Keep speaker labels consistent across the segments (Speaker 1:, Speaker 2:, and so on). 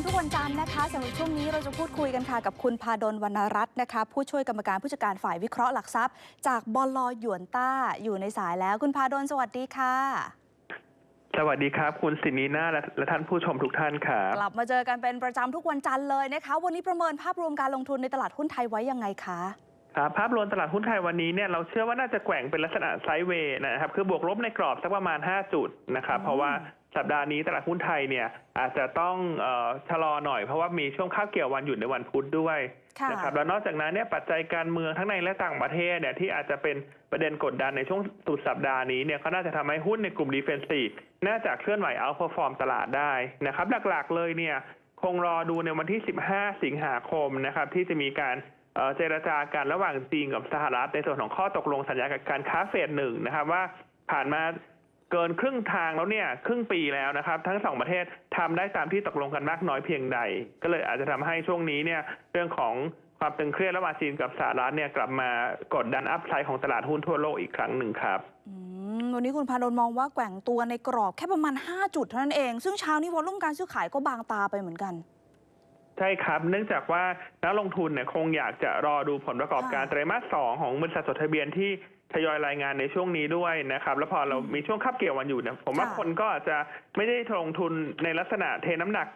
Speaker 1: ำทุกวันจันทร์นะคะสำหรับช่วงนี้เราจะพูดคุยกันค่ะกับคุณพาดลวรรณรัตน์นะคะ ผู้ช่วยกรรมการผู้จัดการฝ่ายวิเคราะห์หลักทรัพย์ จากบลหยวนต้าอยู่ในสายแล้ว คุณพาดลสวัสดีค่ะ
Speaker 2: สวัสดีครับ คุณสินีนาและและท่านผู้ชมทุกท่านครับ
Speaker 1: กลับมาเจอกันเป็นประจำทุกวันจันทร์เลยนะคะ วันนี้ประเมินภาพรวมการลงทุนในตลาดหุ้นไทยไว้ยังไงคะ
Speaker 2: ครับภาพรวมตลาดหุ้นไทยวันนี้เนี่ยเราเชื่อว่าน่าจะแกว่งเป็นลักษณะไซด์เวย์นะครับคือบวกลบในกรอบสักประมาณ 5 จุดนะครับ
Speaker 1: อืม
Speaker 2: เพราะว่า สัปดาห์นี้ตลาดหุ้นไทยเนี่ยอาจจะต้องเออชะลอหน่อยเพราะว่ามีช่วงข้าวเกี่ยววันหยุดในวันพุธด้วย
Speaker 1: ค่ะ
Speaker 2: นะครับแล้วนอกจากนั้นเนี่ยปัจจัยการเมืองทั้งในและต่างประเทศเนี่ยที่อาจจะเป็นประเด็นกดดันในช่วงสุดสัปดาห์นี้เนี่ยก็น่าจะทำให้หุ้นในกลุ่มดีเฟนซีฟน่าจะเคลื่อนไหวเอาพอฟอร์มตลาดได้นะครับหลักๆเลยเนี่ยคงรอดูในวันที่ 15 สิงหาคมนะครับที่จะมีการเอ่อเจรจากันระหว่างจีนกับสหรัฐในส่วนของข้อตกลงสัญญาการค้าเฟสหนึ่งนะครับว่าผ่านมา เกินครึ่งทางแล้วเนี่ยครึ่งปีแล้วนะครับ ทั้งสองประเทศทำได้ตามที่ตกลงกันมากน้อยเพียงใด ก็เลยอาจจะทำให้ช่วงนี้เนี่ยเรื่องของความตึงเครียดระหว่างจีนกับสหรัฐเนี่ยกลับมากดดันอัพไซด์ของตลาดหุ้นทั่วโลกอีกครั้งหนึ่งครับ
Speaker 1: อืมวันนี้คุณพาดลมองว่าแกว่งตัวในกรอบแค่ประมาณ 5 จุดเท่านั้นเอง ซึ่งเช้านี้วอลุ่มการซื้อขายก็บางตาไปเหมือนกัน
Speaker 2: ใช่ครับ เนื่องจากว่านักลงทุนเนี่ยคงอยากจะรอดูผลประกอบการ
Speaker 1: ค่ะ
Speaker 2: ไตรมาสสองของบริษัทจดทะเบียนที่ ทยอยรายงานในช่วงนี้ด้วยนะครับ แล้วพอเรามีช่วงคับเกี่ยววันอยู่เนี่ยผมว่า
Speaker 1: ค่ะ
Speaker 2: คนก็อาจจะไม่ได้ลงทุนในลักษณะเทน้ำหนัก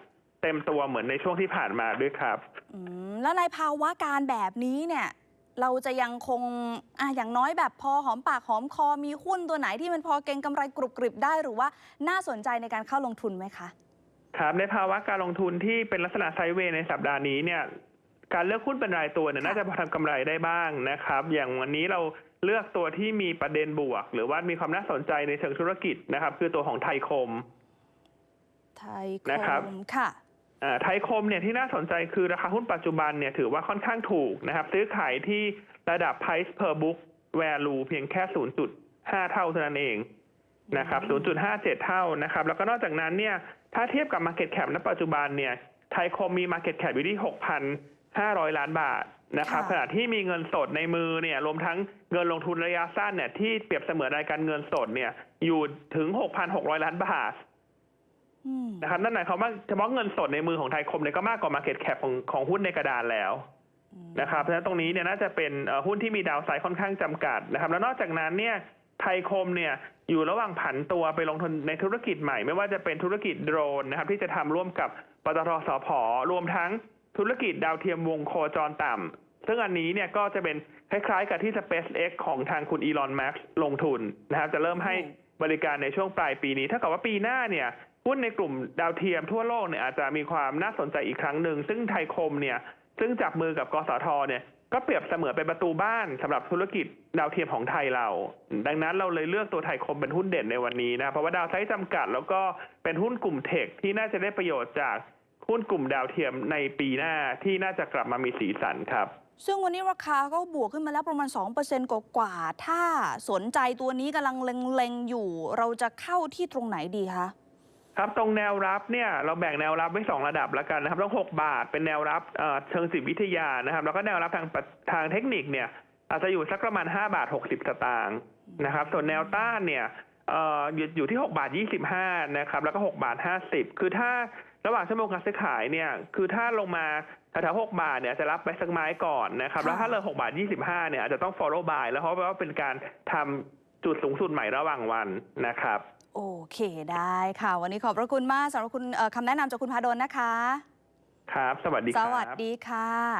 Speaker 2: เต็มตัวเหมือนในช่วงที่ผ่านมาด้วยครับ
Speaker 1: อืมแล้วในภาวะการแบบนี้เนี่ยเราจะยังคงอะอย่างน้อยแบบพอหอมปากหอมคอมีหุ้นตัวไหนที่มันพอเก็งกำไรกรุบกริบได้หรือว่าน่าสนใจในการเข้าลงทุนไหมคะ
Speaker 2: ครับในภาวะการลงทุนที่เป็นลักษณะไซด์เวย์ในสัปดาห์นี้เนี่ยการเลือกหุ้นเป็นรายตัวเนี่ย
Speaker 1: ค่ะ
Speaker 2: น่าจะพอทำกำไรได้บ้างนะครับ อย่างวันนี้เรา เลือกตัวที่มีประเด็นบวก หรือว่ามีความน่าสนใจในเชิงธุรกิจนะครับ คือตัวของไทยคม
Speaker 1: ไทยค
Speaker 2: นะครับ
Speaker 1: มค่ะ
Speaker 2: อ่าไทยคมเนี่ยที่น่าสนใจคือราคาหุ้นปัจจุบันเนี่ยถือว่าค่อนข้างถูกนะครับ ซื้อขายที่ระดับ price per book value เพียงแค่ 0.5 เท่าเท่านั้นเองนะครับ 0.57 เท่านะครับ แล้วก็นอกจากนั้นเนี่ยถ้าเทียบกับ market cap ณปัจจุบันเนี่ยไทยคมมี market cap อยู่ที่ 6,500 ล้านบาทนะครับ
Speaker 1: ค่ะ
Speaker 2: ขณะที่มีเงินสดในมือเนี่ยรวมทั้งเงินลงทุนระยะสั้นเนี่ยที่เปรียบเสมือนรายการเงินสดเนี่ยอยู่ถึง 6,600 ล้านบาท
Speaker 1: อืม
Speaker 2: นะครับนั่นหมายความว่าเฉพาะเงินสดในมือของไทยคมเนี่ยก็มากกว่า Market Cap ของของหุ้นในกระดานแล้วนะครับเพราะฉะนั้นตรงนี้เนี่ยน่าจะเป็นเอ่อหุ้นที่มีดาวไซด์ค่อนข้างจำกัดนะครับ แล้วนอกจากนั้นเนี่ยไทยคมเนี่ยอยู่ระหว่างผันตัวไปลงทุนในธุรกิจใหม่ ไม่ว่าจะเป็นธุรกิจโดรนนะครับที่จะทำร่วมกับปตทสพรวมทั้ง ธุรกิจดาวเทียมวงโคจรต่ำ ซึ่งอันนี้เนี่ยก็จะเป็นคล้ายๆกับที่ SpaceX ของทางคุณอีลอนม็กซ์ลงทุนนะครับ จะเริ่มให้บริการในช่วงปลายปีนี้ ถ้ากับว่าปีหน้าเนี่ยหุ้นในกลุ่มดาวเทียมทั่วโลกเนี่ยอาจจะมีความน่าสนใจอีกครั้งหนึ่ง ซึ่งไทยคมเนี่ยซึ่งจับมือกับกสทเนี่ยก็เปรียบเสมือนเป็นประตูบ้านสำหรับธุรกิจดาวเทียมของไทยเรา ดังนั้นเราเลยเลือกตัวไทยคมเป็นหุ้นเด่นในวันนี้นะ เพราะว่าดาวไซด์จำกัด แล้วก็เป็นหุ้นกลุ่มเทคที่น่าจะได้ประโยชน์จาก หุ้นกลุ่มดาวเทียมในปีหน้าที่น่าจะกลับมามีสีสันครับ
Speaker 1: ซึ่งวันนี้ราคาก็บวกขึ้นมาแล้วประมาณ 2%กว่าๆถ้าสนใจตัวนี้กำลังเล็งๆอยู่ เราจะเข้าที่ตรงไหนดีคะ
Speaker 2: ครับตรงแนวรับเนี่ยเราแบ่งแนวรับไว้สองระดับแล้วกันนะครับต้อง6บาทเป็นแนวรับเอ่อเชิงจิตวิทยานะครับ แล้วก็แนวรับทางปะทางเทคนิคเนี่ยอาจจะอยู่สักประมาณ5บาท60สตางค์นะครับ ส่วนแนวต้านเนี่ยเอ่ออยู่อยู่ที่6บาท25นะครับ แล้วก็6บาท50คือถ้า ระหว่างชั่วโมงการซื้อขายเนี่ยคือถ้าลงมาแถวๆ6บาทเนี่ยจะรับไปสักไม้ก่อนนะครับแล้วถ้าเลย6บาท25เนี่ยอาจจะต้อง follow buy แล้วเพราะว่าเป็นการทำจุดสูงสุดใหม่ระหว่างวันนะครับ
Speaker 1: โอเคได้ค่ะ วันนี้ขอบพระคุณมากสำหรับคุณเอ่อคำแนะนำจากคุณพาดลนะคะ
Speaker 2: ครับ สวัสดีค
Speaker 1: ส
Speaker 2: รับ
Speaker 1: วัสดีค่ะ